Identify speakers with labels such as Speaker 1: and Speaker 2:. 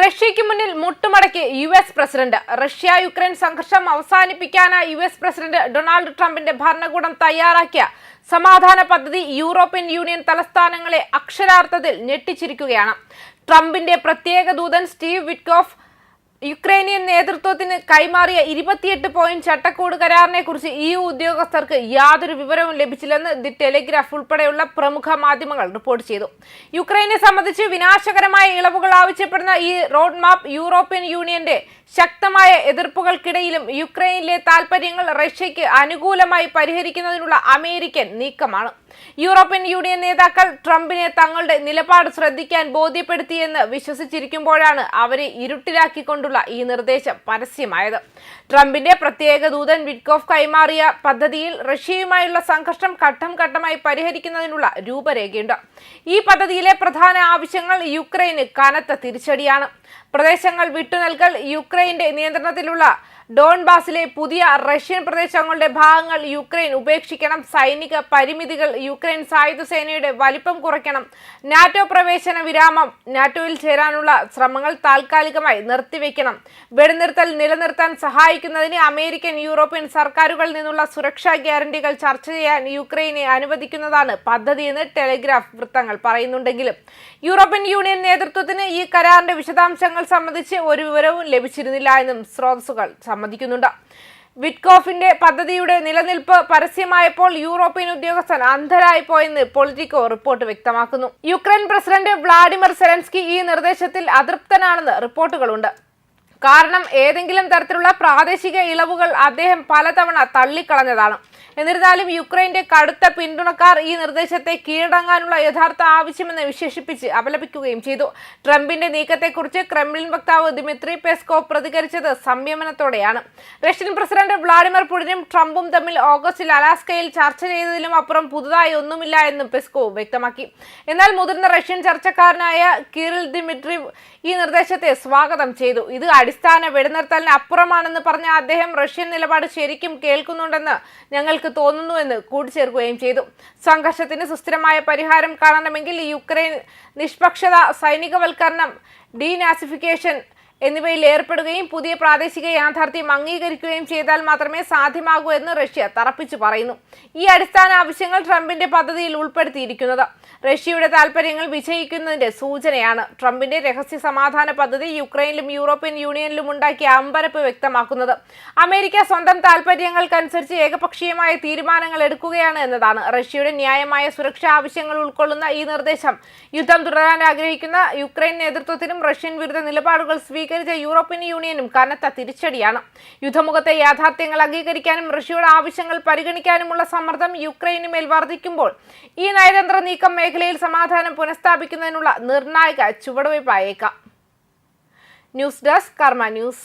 Speaker 1: റഷ്യയ്ക്ക് മുന്നിൽ മുട്ടുമടക്കി U S president. Russia Ukraine സംഘർഷം അവസാനിപ്പിക്കാനായി യു എസ് പ്രസിഡന്റ് ഡൊണാൾഡ് ട്രംപിന്റെ ഭരണകൂടം തയ്യാറാക്കിയ സമാധാന പദ്ധതി യൂറോപ്യൻ യൂണിയൻ തലസ്ഥാനങ്ങളെ അക്ഷരാർത്ഥത്തിൽ ഞെട്ടിച്ചിരിക്കുകയാണ്. ട്രംപിന്റെ പ്രത്യേക ദൂതൻ സ്റ്റീവ് വിറ്റ്കോഫ് യുക്രൈനിയൻ നേതൃത്വത്തിന് കൈമാറിയ ഇരുപത്തിയെട്ട് പോയിന്റ് ചട്ടക്കൂട് കരാറിനെ കുറിച്ച് ഇ യു ഉദ്യോഗസ്ഥർക്ക് യാതൊരു വിവരവും ലഭിച്ചില്ലെന്ന് ദി ടെലിഗ്രാഫ് ഉൾപ്പെടെയുള്ള പ്രമുഖ മാധ്യമങ്ങൾ റിപ്പോർട്ട് ചെയ്തു. യുക്രൈനെ സംബന്ധിച്ച് വിനാശകരമായ ഇളവുകൾ ആവശ്യപ്പെടുന്ന ഈ റോഡ് മാപ്പ് യൂറോപ്യൻ യൂണിയന്റെ ശക്തമായ എതിർപ്പുകൾക്കിടയിലും യുക്രൈനിലെ താൽപര്യങ്ങൾ റഷ്യയ്ക്ക് അനുകൂലമായി പരിഹരിക്കുന്നതിനുള്ള അമേരിക്കൻ നീക്കമാണ്. യൂറോപ്യൻ യൂണിയൻ നേതാക്കൾ ട്രംപിനെ തങ്ങളുടെ നിലപാട് ശ്രദ്ധിക്കാൻ ബോധ്യപ്പെടുത്തിയെന്ന് വിശ്വസിച്ചിരിക്കുമ്പോഴാണ് അവരെ ഇരുട്ടിലാക്കിക്കൊണ്ടുള്ള ഈ നിർദ്ദേശം പരസ്യമായത്. ട്രംപിന്റെ പ്രത്യേക ദൂതൻ വിറ്റ്കോഫ് കൈമാറിയ പദ്ധതിയിൽ റഷ്യയുമായുള്ള സംഘർഷം ഘട്ടം ഘട്ടമായി പരിഹരിക്കുന്നതിനുള്ള രൂപരേഖയുണ്ട്. ഈ പദ്ധതിയിലെ പ്രധാന ആവശ്യങ്ങൾ യുക്രൈന് കനത്ത തിരിച്ചടിയാണ്. പ്രദേശങ്ങൾ വിട്ടുനൽകൽ യുക്രൈന്റെ നിയന്ത്രണത്തിലുള്ള ഡോൺബാസിലെ പുതിയ റഷ്യൻ പ്രദേശങ്ങളുടെ ഭാഗങ്ങൾ യുക്രൈൻ ഉപേക്ഷിക്കണം. സൈനിക പരിമിതികൾ യുക്രൈൻ സായുധ സേനയുടെ വലിപ്പം കുറയ്ക്കണം. നാറ്റോ പ്രവേശന വിരാമം നാറ്റോയിൽ ചേരാനുള്ള ശ്രമങ്ങൾ താൽക്കാലികമായി നിർത്തിവെക്കണം. വെടിനിർത്തൽ നിലനിർത്താൻ സഹായിക്കുന്നതിന് അമേരിക്കൻ യൂറോപ്യൻ സർക്കാരുകളിൽ നിന്നുള്ള സുരക്ഷാ ഗ്യാരണ്ടികൾ ചർച്ച ചെയ്യാൻ യുക്രൈനെ അനുവദിക്കുന്നതാണ് പദ്ധതിയെന്ന് ടെലിഗ്രാഫ് വൃത്തങ്ങൾ പറയുന്നുണ്ടെങ്കിലും യൂറോപ്യൻ യൂണിയൻ നേതൃത്വത്തിന് ഈ കരാറിന്റെ വിശദാംശങ്ങൾ സംബന്ധിച്ച് ഒരു വിവരവും ലഭിച്ചിരുന്നില്ല എന്നും സ്രോതസ്സുകൾ സമ്മതിക്കുന്നുണ്ട്. വിറ്റ്കോഫിന്റെ പദ്ധതിയുടെ നിലനിൽപ്പ് പരസ്യമായപ്പോൾ യൂറോപ്യൻ ഉദ്യോഗസ്ഥൻ അന്ധരായി പോയെന്ന് പൊളിറ്റിക്കോ റിപ്പോർട്ട് വ്യക്തമാക്കുന്നു. യുക്രൈൻ പ്രസിഡന്റ് വ്ളാഡിമിർ സെലൻസ്കി ഈ നിർദ്ദേശത്തിൽ അതൃപ്തനാണെന്ന് റിപ്പോർട്ടുകളുണ്ട്. കാരണം ഏതെങ്കിലും തരത്തിലുള്ള പ്രാദേശിക ഇളവുകൾ അദ്ദേഹം പലതവണ തള്ളിക്കളഞ്ഞതാണ്. എന്നിരുന്നാലും യുക്രൈന്റെ കടുത്ത പിന്തുണക്കാർ ഈ നിർദ്ദേശത്തെ കീഴടങ്ങാനുള്ള യഥാർത്ഥ ആവശ്യമെന്ന് വിശേഷിപ്പിച്ച് അപലപിക്കുകയും ചെയ്തു. ട്രംപിന്റെ നീക്കത്തെക്കുറിച്ച് ക്രെംലിൻ വക്താവ് ദിമിത്രി പെസ്കോ പ്രതികരിച്ചത് സംയമനത്തോടെയാണ്. റഷ്യൻ പ്രസിഡന്റ് വ്ളാഡിമിർ പുടിനും ട്രംപും തമ്മിൽ ഓഗസ്റ്റിൽ അലാസ്കയിൽ ചർച്ച ചെയ്തതിലും അപ്പുറം പുതുതായി ഒന്നുമില്ല എന്നും പെസ്കോ വ്യക്തമാക്കി. എന്നാൽ മുതിർന്ന റഷ്യൻ ചർച്ചക്കാരനായ കിറിൽ ദിമിട്രി ഈ നിർദ്ദേശത്തെ സ്വാഗതം ചെയ്തു. ഇത് അടിസ്ഥാന വെടിനിർത്തലിന് അപ്പുറമാണെന്ന് പറഞ്ഞ അദ്ദേഹം റഷ്യൻ നിലപാട് ശരിക്കും കേൾക്കുന്നുണ്ടെന്ന് ഞങ്ങൾക്ക് തോന്നുന്നുവെന്ന് കൂട്ടിച്ചേർക്കുകയും ചെയ്തു. സംഘർഷത്തിന് സുസ്ഥിരമായ പരിഹാരം കാണണമെങ്കിൽ യുക്രൈൻ നിഷ്പക്ഷത സൈനികവൽക്കരണം ഡീനാസിഫിക്കേഷൻ എന്നിവയിൽ ഏർപ്പെടുകയും പുതിയ പ്രാദേശിക യാഥാർത്ഥ്യം അംഗീകരിക്കുകയും ചെയ്താൽ മാത്രമേ സാധ്യമാകൂ എന്ന് റഷ്യ തറപ്പിച്ചു പറയുന്നു. ഈ അടിസ്ഥാന ആവശ്യങ്ങൾ ട്രംപിന്റെ പദ്ധതിയിൽ ഉൾപ്പെടുത്തിയിരിക്കുന്നത്. റഷ്യയുടെ താൽപര്യങ്ങൾ വിജയിക്കുന്നതിന്റെ സൂചനയാണ് ട്രംപിന്റെ രഹസ്യ സമാധാന പദ്ധതി യുക്രൈനിലും യൂറോപ്യൻ യൂണിയനിലും ഉണ്ടാക്കിയ അമ്പരപ്പ് വ്യക്തമാക്കുന്നത്. അമേരിക്ക സ്വന്തം താൽപര്യങ്ങൾക്കനുസരിച്ച് ഏകപക്ഷീയമായ തീരുമാനങ്ങൾ എടുക്കുകയാണ് എന്നതാണ് റഷ്യയുടെ ന്യായമായ സുരക്ഷാ ആവശ്യങ്ങൾ ഉൾക്കൊള്ളുന്ന ഈ നിർദ്ദേശം. യുദ്ധം തുടരാൻ ആഗ്രഹിക്കുന്ന യുക്രൈൻ നേതൃത്വത്തിനും റഷ്യൻ വിരുദ്ധ നിലപാടുകൾ സ്വീകരിച്ച യൂറോപ്യൻ യൂണിയനും കനത്ത തിരിച്ചടിയാണ്. യുദ്ധമുഖത്തെ യാഥാർത്ഥ്യങ്ങൾ അംഗീകരിക്കാനും റഷ്യയുടെ ആവശ്യങ്ങൾ പരിഗണിക്കാനുമുള്ള സമ്മർദ്ദം യുക്രൈനു മേൽ വർദ്ധിക്കുമ്പോൾ ഈ നയതന്ത്ര നീക്കം മേഖലയിൽ സമാധാനം പുനഃസ്ഥാപിക്കുന്നതിനുള്ള നിർണായക ചുവടുവയ്പായേക്കാം ന്യൂസ് ഡെസ്ക് കർമ്മ ന്യൂസ്.